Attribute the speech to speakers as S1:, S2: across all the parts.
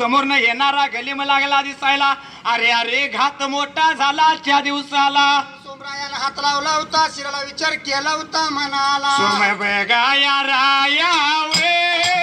S1: समोरनं येणारा गलीम लागला दिसायला. अरे अरे घात मोठा झाला त्या दिवसाला.
S2: सोमरायाला हात लावला होता शिराला विचार केला होता मनाला
S1: सोम बघाया राया वे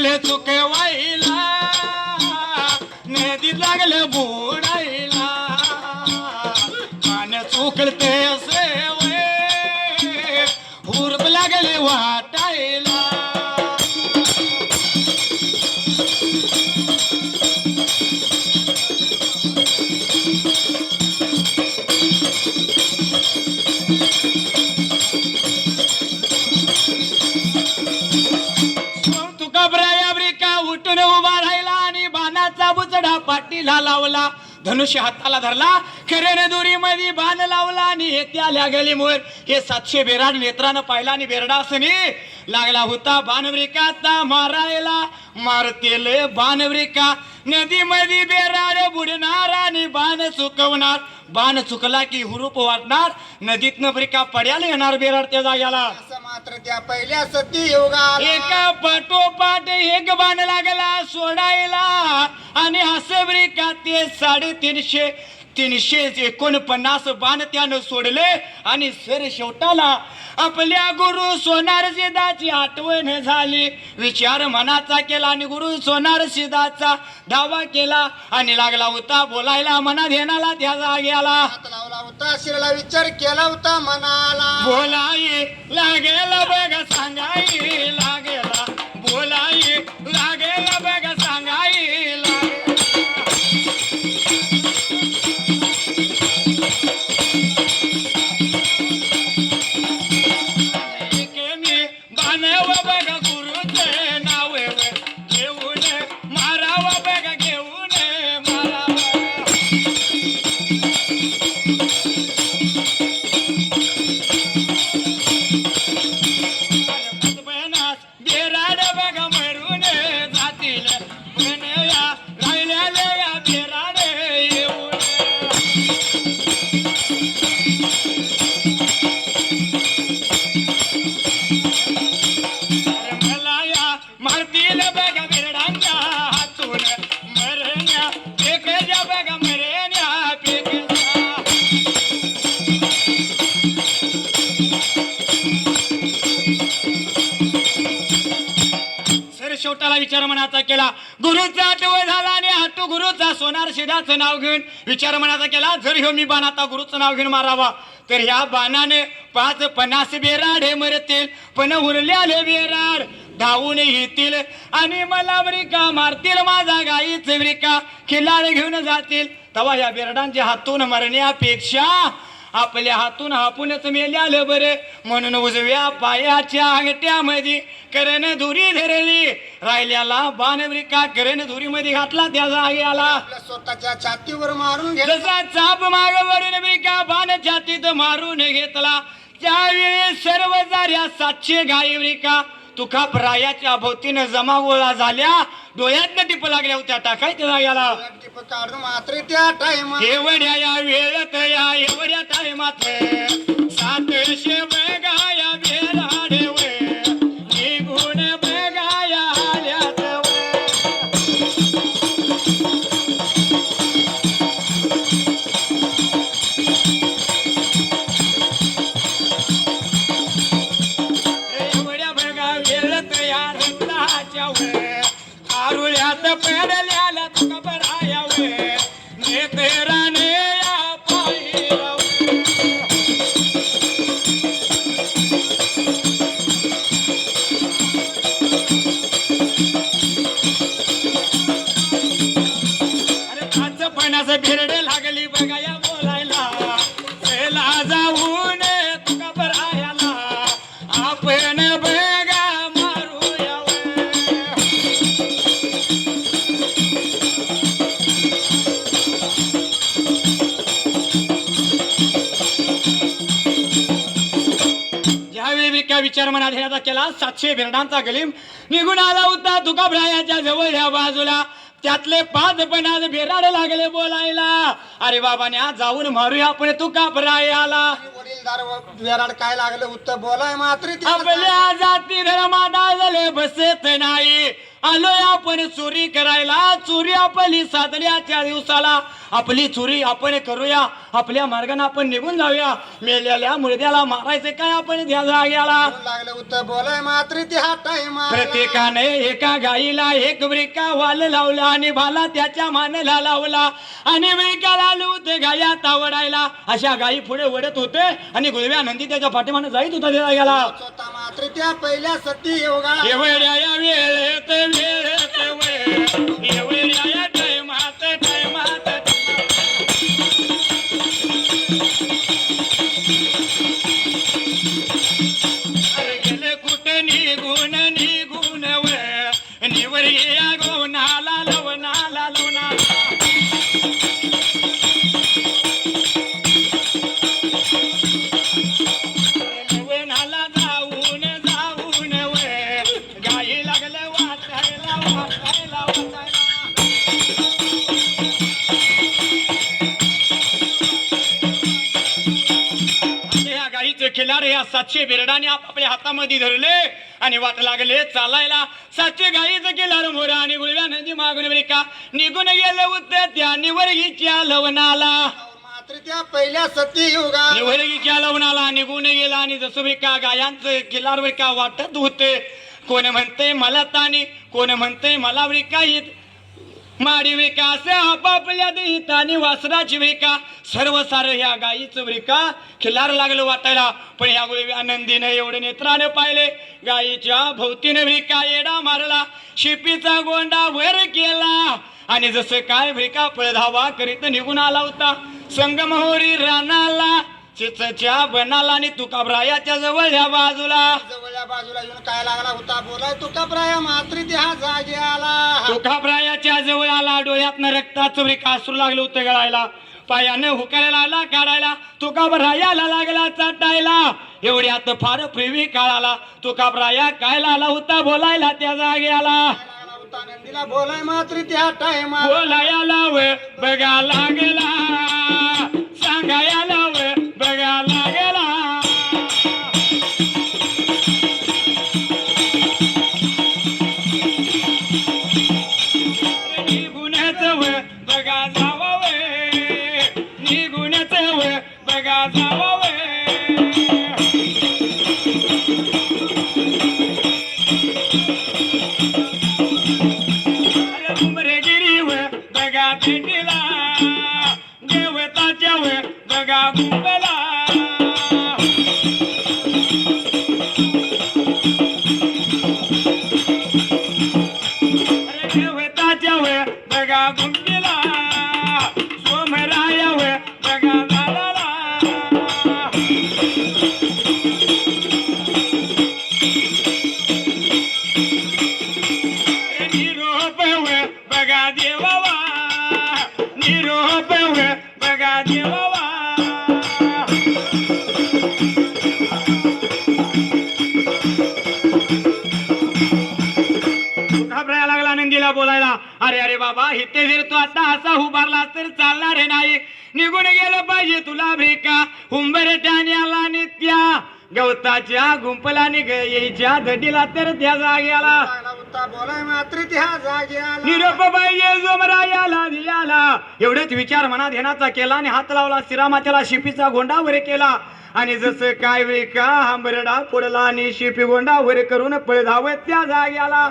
S1: लागले चुकवायला नदीत लागले बोडायला. मान चुकलते धनुष्य हाताला धरला खरेने दुरी मध्ये बाण लावला आणि येत्या लागली गलीमुळे हे सातशे बेराड नेत्रानं पाहिला आणि बेरडासनी लागला होता बाणब्रिकाचा मारायला. मारतेल बाणवरिका नदी मध्ये बेराड बुडणार आणि बाण चुकवणार बाण चुकला की हुरूप वाटणार. नदीतनं ब्रिका पड्याला येणार बेराड त्या जाग्याला?
S2: असं मात्र त्या पहिल्या सती योगाला
S1: एका पाठोपाठ एक बाण लागला सोडायला. आणि हसबरी का ते साडेतीनशे तीनशे एकोणपन्नास बाण त्यानं सोडले. आणि सर शेवटाला आपल्या गुरु सोनार सिद्धाची आठवण झाली. विचार मनाचा केला आणि गुरु सोनार सिद्धाचा दावा केला आणि लागला होता बोलायला मना ध्यानाला त्या जाग्याला.
S2: हात लावला होता शिराला विचार केला होता मनाला.
S1: बोलाई लागेल बघ सांगाई लागेला. बोलाई लागेल विचार मनाचा केला. गुरुचा आठव झाला आणि हातू गुरुचा सोनार शिडाचं नाव घेऊन विचार मनाचा केला. जर ह्यो मी बाण आता गुरुचं नाव घेऊन मारावा. तर ह्या बाणाने पाच पन्नास बेराड हे मरतील. पण उरल्याले बेराड धावून येतील. आणि मला ब्रिका मारतील. माझा गाईच ब्रिका खिलार घेऊन जातील. तेव्हा या बेरडांच्या हातून मरण्यापेक्षा आपल्या हातून हापूनच मेल्यालं बरे. म्हणून उजव्या पायाच्या अंगठ्यामध्ये करण धुरी धरली. राहिल्याला बाणब्रिका करण धुरीमध्ये घातला त्या
S2: आपल्या स्वतःच्या छातीवर मारून घेतला.
S1: चाप मागवरून ब्रिका बाण छातीत मारून घेतला. त्यावेळी सर्व जाऱ्या सातशे गाई तुका प्रायाच्या भोवतीनं जमा गोळा झाल्या डोळ्यात टिप लागल्या होत्या टाकायच्या जाग्याला
S2: टिप काढून मात्र त्या टाइम
S1: एवढ्या या वेळत या एवढ्या टायमात सातशे ಆತ ಪೇಡಲ್ಯಾಲ ತಗಬ मनात घेण्याचा केला. सातशे बिरडांचा गलीम. निघून आला होता तुकाभरायाच्या जवळ या बाजूला. त्यातले पाच पणाज बिराड लागले बोलायला. अरे बाबाने आज जाऊन मारूया आपण तुकाभरायाला
S2: वेराड काय लागलं उत्तर बोलाय मात्र
S1: आपल्या जाती धर्मात झाले बसत नाही. आलोय आपण चोरी करायला. चोरी आपली साधल्याच्या दिवसाला. आपली चोरी आपण करूया. आपल्या मार्गाने आपण निघून जाऊया. मेलेल्या मुर्द्याला मारायचं काय आपण त्या जाग्याला?
S2: लागलं उत्तर बोलाय मात्र ते हा टाइम
S1: प्रत्येकाने एका गाईला एक ब्रिका वाल लावला आणि भाला त्याच्या मानेला लावला. आणि ब्रिकाला लूत गाया तावडायला अशा गायी पुढे वडत होते आणि गुलव्या नंदी त्याच्या पाठीमाने जाईत होता त्या गेला
S2: रात्रीच्या पहिल्या सती योगा
S1: एवढ्या या वेळेत वेळेत वेळ गाईचे खिलार या सातशे बिरडाने आपापल्या हातामध्ये धरले आणि वाट लागले चालायला. सातशे गाईचं खिलार मोरा आणि गुळव्या नदी मागून ब्रेका निघून गेलं उत्तर त्या निवर्गीच्या लवणाला.
S2: मात्र त्या पहिल्या सती योगा
S1: निवर्गीच्या लवणाला निघून गेला आणि जसं ब्रेका गायांचं खिलार ब्रेका वाटत होते कोण म्हणते मला तानी कोण म्हणते मला ब्रेका येत माडी विका असे आपापल्या देहितानी वासराची विका. सर्व सारं ह्या गाईचं विका. खिलार लागलं वाटायला पण ह्या गोळी आनंदीनं एवढे नेत्राने पाहिले. गाईच्या भोवतीनं विका येडा मारला. शिपीचा गोंडा वर केला. आणि जसं काय विका पळधावा करीत निघून आला होता. संगमहोरी रानाला चिचच्या बनाला आणि तुकाब्रायाच्या जवळ ह्या बाजूला.
S2: जवळच्या बाजूला येऊन काय लागला होता बोलाय? तू कपराया मात्र ते हा जागे आला.
S1: तुकाप्रायाच्या जवळ आला. डोळ्यातनं रक्ताचं वृका असू लागलं होतं गळायला. पायानं हुकायला लागला काढायला. तुकाप्रायाला लागला चाटायला. एवढ्यात फार प्रेमी काळाला. तुकाप्राया काय आला होता? बोलायला त्या
S2: लागला होता नंदीला बोलाय मात्र त्या टाइम
S1: बोलायला व बघा लागला. बघा जावाव निघून बघा जावाव निरोप बघा देवावा निरोप बघा देवावा घाबरायला लागला नंदीला बोलायला? अरे अरे बाबा इथे जर तू आता असा उभारला तर चालणार रे नाही. निघून गेलं पाहिजे तुला भेका. उंबरट्याने आला नित्या गवताच्या गुंपलाने यायच्या धडीला तर त्या जाग्याला.
S2: लागला होता बोलाय मात्र ते हा जागे आला
S1: निरोप बाई दिल्याला एवढेच विचार मनात येण्याचा केला आणि हात लावला श्रीरामाच्याला शिपीचा गोंडा वरे केला. आणि जसं काय वेळ का हंबरडा पडला आणि शिपी गोंडा करून पळ धावत त्या जाग्याला.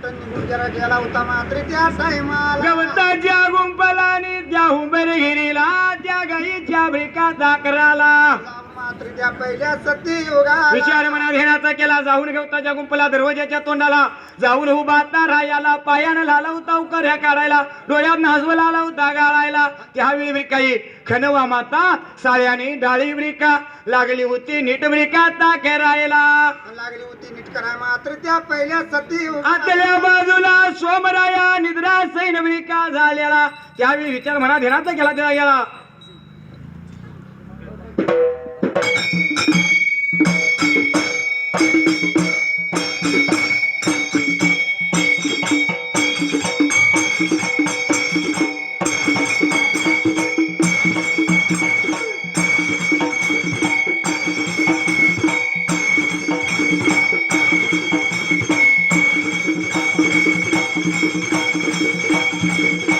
S2: कुठं गेला होता मात्र त्या टायमाला
S1: गवताच्या गुंपला आणि त्या हुंबरगिरीला त्या गाईच्या भिका दाकराला.
S2: मात्र त्या पहिल्या सती योगा
S1: विचार मनात घेण्याचा केला जाऊन गवताच्या गुंपला दरवाजाच्या तोंडाला. जाऊन उभा रायाला पायानं लाला होता ह्या काढायला डोळ्यात हसवला आला होता गाळायला त्यावेळी काही खनवा माता साळ्याने डाळी ब्रिका लागली होती नीटमिका खेरायला.
S2: लागली होती नीट कराय मात्र त्या पहिल्या सती
S1: आतल्या बाजूला सोमराया निद्रा सैनमिका झालेला त्यावेळी विचार म्हणा देणार केला त्याला गेला Thank you. Thank you.